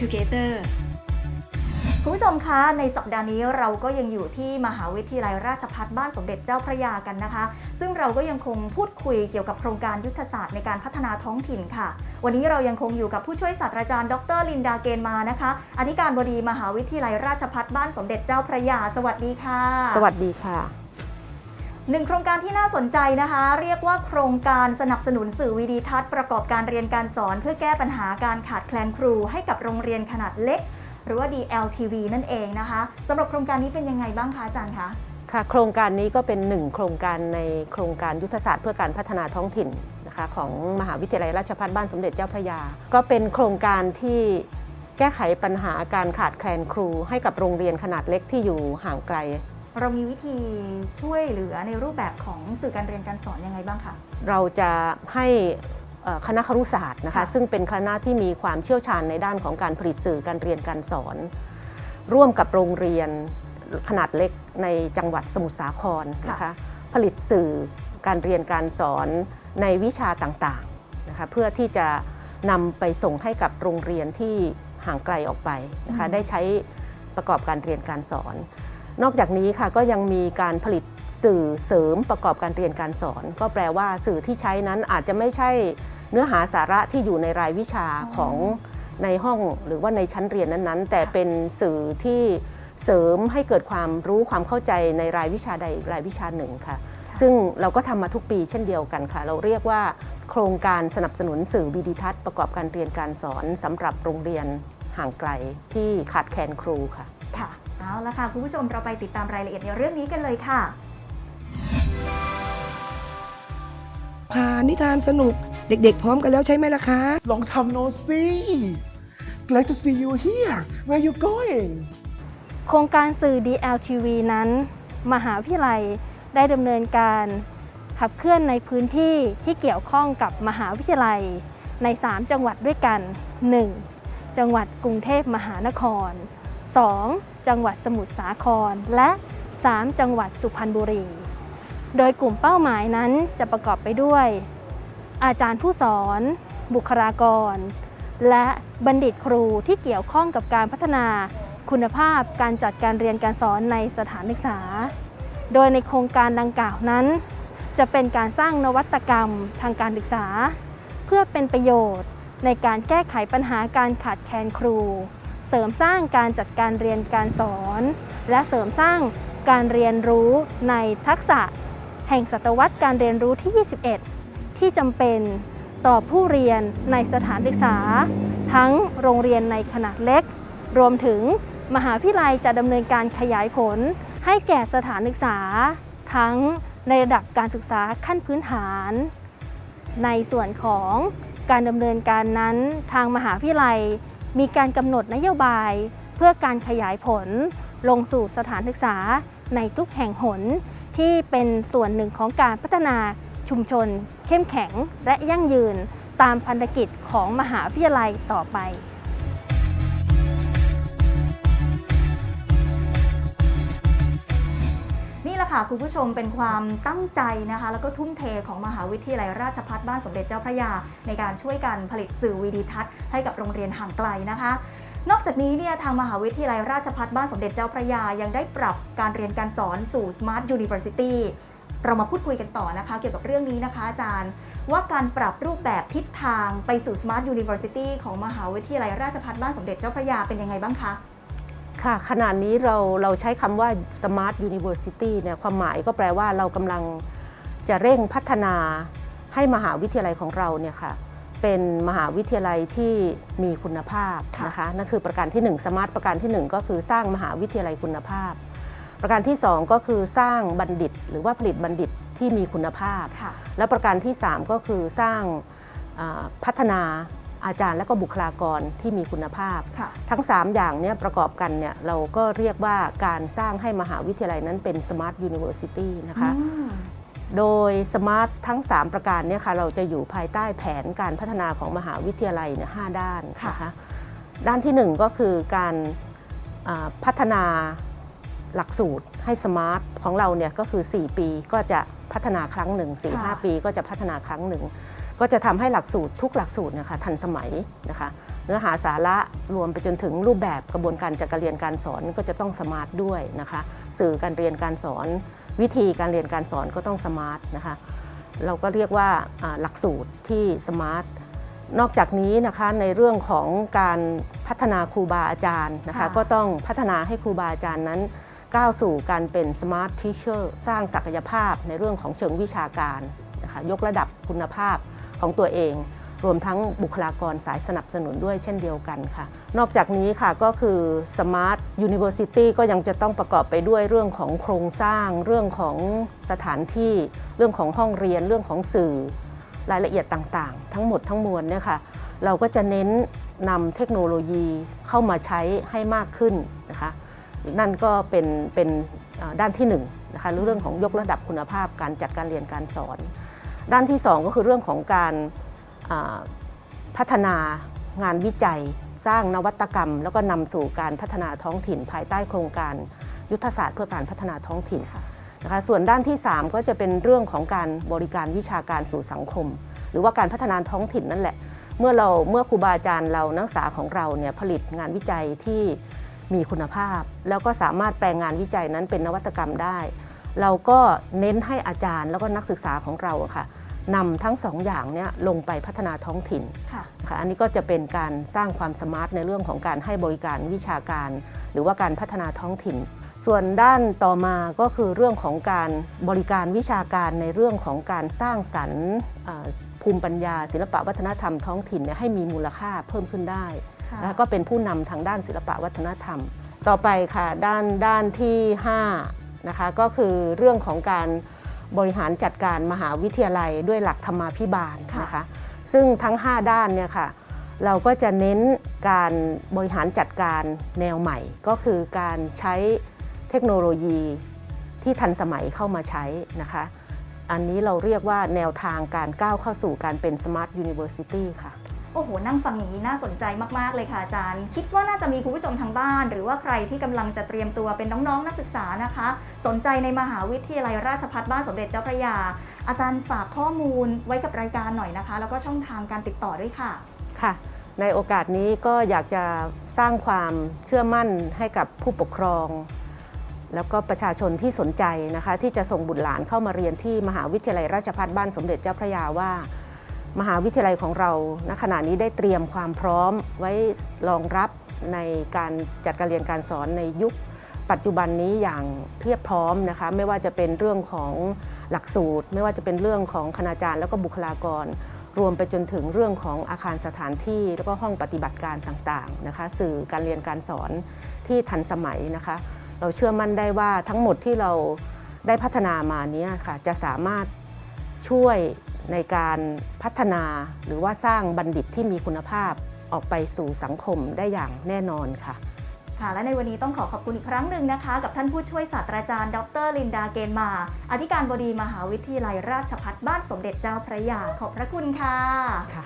together คุณผู้ชมคะ ในสัปดาห์นี้เราก็ยังอยู่ที่มหาวิทยาลัยราชภัฏบ้านสมเด็จเจ้าพระยากันนะคะ ซึ่งเราก็ยังคงพูดคุยเกี่ยวกับโครงการยุทธศาสตร์ในการพัฒนาท้องถิ่นค่ะ วันนี้เรายังคงอยู่กับผู้ช่วยศาสตราจารย์ดรลินดาเกณฑ์มานะคะ อธิการบดีมหาวิทยาลัยราชภัฏบ้านสมเด็จเจ้าพระยา สวัสดีค่ะ สวัสดีค่ะ หนึ่งโครงการที่น่าสนใจนะคะ เรียกว่าโครงการสนับสนุนสื่อวิดีทัศน์ประกอบการเรียนการสอน เพื่อแก้ปัญหาการขาดแคลนครู ให้กับโรงเรียนขนาดเล็ก หรือว่า DLTV นั่นเองนะคะสำหรับโครงการนี้เป็นยังไงบ้างคะอาจารย์คะค่ะโครงการนี้ก็เป็นหนึ่งโครงการในโครงการยุทธศาสตร์เพื่อการพัฒนาท้องถิ่นนะคะของมหาวิทยาลัยราชภัฏบ้านสมเด็จเจ้าพระยา ก็เป็นโครงการที่แก้ไขปัญหาการขาดแคลนครู ให้กับโรงเรียนขนาดเล็กที่อยู่ห่างไกล เรามีวิธีช่วยเหลือในรูปแบบของสื่อการเรียนการสอนยังไงบ้างคะ เราจะให้เอ่อคณะครุศาสตร์นะคะค่ะซึ่งเป็นคณะที่มีความเชี่ยวชาญในด้านของการผลิตสื่อการเรียนการสอน ร่วมกับโรงเรียนขนาดเล็กในจังหวัดสมุทรสาครนะคะผลิตสื่อการเรียนการสอนในวิชาต่างๆนะคะเพื่อที่จะนำไปส่งให้กับโรงเรียนที่ห่างไกลออกไปนะคะอืมได้ใช้ประกอบการเรียนการสอน นอกจากนี้ค่ะก็ยังมีการผลิตสื่อเสริมประกอบการเรียนการสอน ก็แปลว่าสื่อที่ใช้นั้นอาจจะไม่ใช่เนื้อหาสาระที่อยู่ในรายวิชาของในห้องหรือว่าในชั้นเรียนนั้นๆ แต่เป็นสื่อที่เสริมให้เกิดความรู้ความเข้าใจในรายวิชาใดรายวิชาหนึ่งค่ะ ซึ่งเราก็ทำมาทุกปีเช่นเดียวกันค่ะ เราเรียกว่า โครงการสนับสนุนสื่อวิดิทัศน์ประกอบการเรียนการสอนสำหรับโรงเรียนห่างไกลที่ขาดแคลนครูค่ะค่ะ เอาละค่ะ คุณผู้ชมเราไปติดตามรายละเอียดในเรื่องนี้กันเลยค่ะพานิทานสนุกเด็กๆ พร้อมกันแล้วใช่ไหมล่ะคะ ลองทำโนสิ Glad to see you here Where you going โครงการสื่อ DLTV นั้น มหาวิทยาลัยได้ดำเนินการขับเคลื่อนในพื้นที่ที่เกี่ยวข้องกับมหาวิทยาลัย ใน 3 จังหวัดด้วยกัน 1. จังหวัดกรุงเทพมหานคร 2. จังหวัดสมุทรสาคร และ 3 จังหวัดสุพรรณบุรี โดยกลุ่มเป้าหมายนั้นจะประกอบไปด้วย อาจารย์ผู้สอน บุคลากร และบัณฑิตครูที่เกี่ยวข้องกับการพัฒนาคุณภาพการจัดการเรียนการสอนในสถานศึกษา โดยในโครงการดังกล่าวนั้น จะเป็นการสร้างนวัตกรรมทางการศึกษา เพื่อเป็นประโยชน์ในการแก้ไขปัญหาการขาดแคลนครู เสริมสร้างการจัดการเรียนการสอน และเสริมสร้างการเรียนรู้ในทักษะ แห่งศตวรรษการเรียนรู้ที่ 21 ที่จำเป็นต่อผู้เรียนในสถานศึกษา ทั้งโรงเรียนในขนาดเล็ก รวมถึงมหาวิทยาลัยจะดำเนินการขยายผล ให้แก่สถานศึกษา ทั้งในระดับการศึกษาขั้นพื้นฐาน ในส่วนของการดำเนินการนั้นทางมหาวิทยาลัย มีการกำหนดนโยบาย เพื่อการขยายผล ลงสู่สถานศึกษาในทุกแห่งหน ที่เป็นส่วนหนึ่งของการพัฒนาชุมชน เข้มแข็งและยั่งยืนตามพันธกิจของมหาวิทยาลัยต่อไป แหละค่ะคุณผู้ชมเป็นความตั้งใจนะคะ แล้วก็ทุ่มเทของมหาวิทยาลัยราชภัฏบ้านสมเด็จเจ้าพระยา ในการช่วยกันผลิตสื่อวีดีทัศน์ให้กับโรงเรียนห่างไกลนะคะนอกจากนี้เนี่ยทางมหาวิทยาลัยราชภัฏบ้านสมเด็จเจ้าพระยา ยังได้ปรับการเรียนการสอนสู่ Smart University เรามาพูดคุยกันต่อนะคะ เกี่ยวกับเรื่องนี้นะคะอาจารย์ ว่าการปรับรูปแบบทิศทางไปสู่ Smart University ของมหาวิทยาลัยราชภัฏบ้านสมเด็จเจ้าพระยาเป็นยังไงบ้างคะ ค่ะขณะนี้เราเราใช้คำว่า Smart University เนี่ยความหมายก็แปลว่าเรากำลังจะเร่งพัฒนาให้มหาวิทยาลัยของเราเนี่ยค่ะเป็นมหาวิทยาลัยที่มีคุณภาพค่ะนะคะนั่นคือประการที่1 Smart ประการทีหนึ่1 ก็คือสร้างมหาวิทยาลัยคุณภาพ ประการที่ 2 ก็คือสร้างบัณฑิต หรือว่าผลิตบัณฑิตที่มีคุณภาพค่ะและประการที่ 3 ก็คือสร้างอ่าพัฒนา อาจารย์และก็บุคลากรที่มีคุณภาพค่ะทั้ง 3 อย่างเนี่ยประกอบกันเนี่ยเราก็เรียกว่าการสร้างให้มหาวิทยาลัยนั้นเป็น Smart University นะคะอืมโดย Smart ทั้ง 3 ประการเนี่ยค่ะเราจะอยู่ภายใต้แผนการพัฒนาของมหาวิทยาลัยเนี่ยหด้านค่ะนะคะด้านที่ 1 ก็คือการอ่าพัฒนาหลักสูตรให้สมาร์ทของเราเนี่ยก็คือ 4 ปีก็จะพัฒนาครั้งหนึ่ง4 5 ปีก็จะพัฒนาครั้งหนึ่ง ก็จะทำให้หลักสูตรทุกหลักสูตรนะคะทันสมัยนะคะเนื้อหาสาระรวมไปจนถึงรูปแบบกระบวนการจัดการเรียนการสอนก็จะต้องสมาร์ทด้วยนะคะสื่อการเรียนการสอน วิธีการเรียนการสอนก็ต้องสมาร์ทนะคะเราก็เรียกว่าอ่าหลักสูตรที่สมาร์ทนอกจากนี้นะคะในเรื่องของการพัฒนาครูบาอาจารย์นะคะค่ะก็ต้องพัฒนาให้ครูบาอาจารย์นั้นก้าวสู่การเป็น smart teacher สร้างศักยภาพในเรื่องของเชิงวิชาการนะคะยกระดับคุณภาพ ของตัวเอง รวมทั้งบุคลากรสายสนับสนุนด้วยเช่นเดียวกันค่ะ นอกจากนี้ค่ะก็คือ Smart University ก็ยังจะต้องประกอบไปด้วยเรื่องของโครงสร้าง เรื่องของสถานที่ เรื่องของห้องเรียน เรื่องของสื่อ รายละเอียดต่างๆ ทั้งหมดทั้งมวลเนี่ยค่ะเราก็จะเน้นนำเทคโนโลยีเข้ามาใช้ให้มากขึ้นนะคะนั่นก็เป็นเป็นด้านที่1นงนะคะเรื่องของยกระดับคุณภาพการจัดการเรียนการสอน ด้านที่ 2 ก็คือเรื่องของการพัฒนางานวิจัย สร้างนวัตกรรม แล้วก็นำสู่การพัฒนาท้องถิ่น ภายใต้โครงการยุทธศาสตร์เพื่อการพัฒนาท้องถิ่นค่ะนะคะส่วนด้านที่ 3 ก็จะเป็นเรื่องของการบริการวิชาการสู่สังคม หรือว่าการพัฒนาท้องถิ่นนั่นแหละ เมื่อเราเมื่อครูบาอาจารย์เรานักศึกษาของเราเนี่ยผลิตงานวิจัยที่มีคุณภาพ แล้วก็สามารถแปลงงานวิจัยนั้นเป็นนวัตกรรมได้ เราก็เน้นให้อาจารย์แล้วก็นักศึกษาของเราค่ะ นำทั้งสองอย่างเนี้ยลงไปพัฒนาท้องถิ่นค่ะ ค่ะอันนี้ก็จะเป็นการสร้างความสมาร์ทในเรื่องของการให้บริการวิชาการ หรือว่าการพัฒนาท้องถิ่น ส่วนด้านต่อมาก็คือเรื่องของการบริการวิชาการในเรื่องของการสร้างสรรค์อ่าภูมิปัญญา ศิลปะวัฒนธรรมท้องถิ่นเนี่ยให้มีมูลค่าเพิ่มขึ้นได้ ค่ะ แล้วก็เป็นผู้นำทางด้านศิลปะวัฒนธรรม ต่อไปค่ะด้านด้านที่5นะคะก็คือเรื่องของการ บริหารจัดการมหาวิทยาลัยด้วยหลักธรรมาภิบาลค่ะนะคะซึ่งทั้ง 5 ด้านเนี่ยค่ะเราก็จะเน้นการบริหารจัดการแนวใหม่ ก็คือการใช้เทคโนโลยีที่ทันสมัยเข้ามาใช้นะคะ อันนี้เราเรียกว่าแนวทางการก้าวเข้าสู่การเป็น Smart University ค่ะ โอ้โห นั่งฟังอย่างนี้น่าสนใจมากๆเลยค่ะอาจารย์ คิดว่าน่าจะมีคุณผู้ชมทางบ้าน หรือว่าใครที่กำลังจะเตรียมตัวเป็นน้องๆนักศึกษานะคะ สนใจในมหาวิทยาลัยราชภัฏบ้านสมเด็จเจ้าพระยา อาจารย์ฝากข้อมูลไว้กับรายการหน่อยนะคะ แล้วก็ช่องทางการติดต่อด้วยค่ะค่ะ ในโอกาสนี้ก็อยากจะสร้างความเชื่อมั่นให้กับผู้ปกครอง แล้วก็ประชาชนที่สนใจนะคะ ที่จะส่งบุตรหลานเข้ามาเรียนที่มหาวิทยาลัยราชภัฏบ้านสมเด็จเจ้าพระยาว่า มหาวิทยาลัยของเราณขณะนี้ได้เตรียมความพร้อมไว้รองรับในการจัดการเรียนการสอนในยุคปัจจุบันนี้อย่างเพียบพร้อมนะคะไม่ว่าจะเป็นเรื่องของหลักสูตร ไม่ว่าจะเป็นเรื่องของคณาจารย์แล้วก็บุคลากร รวมไปจนถึงเรื่องของอาคารสถานที่ แล้วก็ห้องปฏิบัติการต่างๆนะคะสื่อการเรียนการสอนที่ทันสมัยนะคะ เราเชื่อมั่นได้ว่าทั้งหมดที่เราได้พัฒนามานี้ค่ะจะสามารถช่วย ในการพัฒนาหรือว่าสร้างบัณฑิตที่มีคุณภาพออกไปสู่สังคมได้อย่างแน่นอนค่ะค่ะและในวันนี้ต้องขอขอบคุณอีกครั้งหนึ่งนะคะ กับท่านผู้ช่วยศาสตราจารย์ ดรลินดาเกณฑ์มา อธิการบดีมหาวิทยาลัยราชภัฏบ้านสมเด็จเจ้าพระยาขอบพระคุณค่ะค่ะ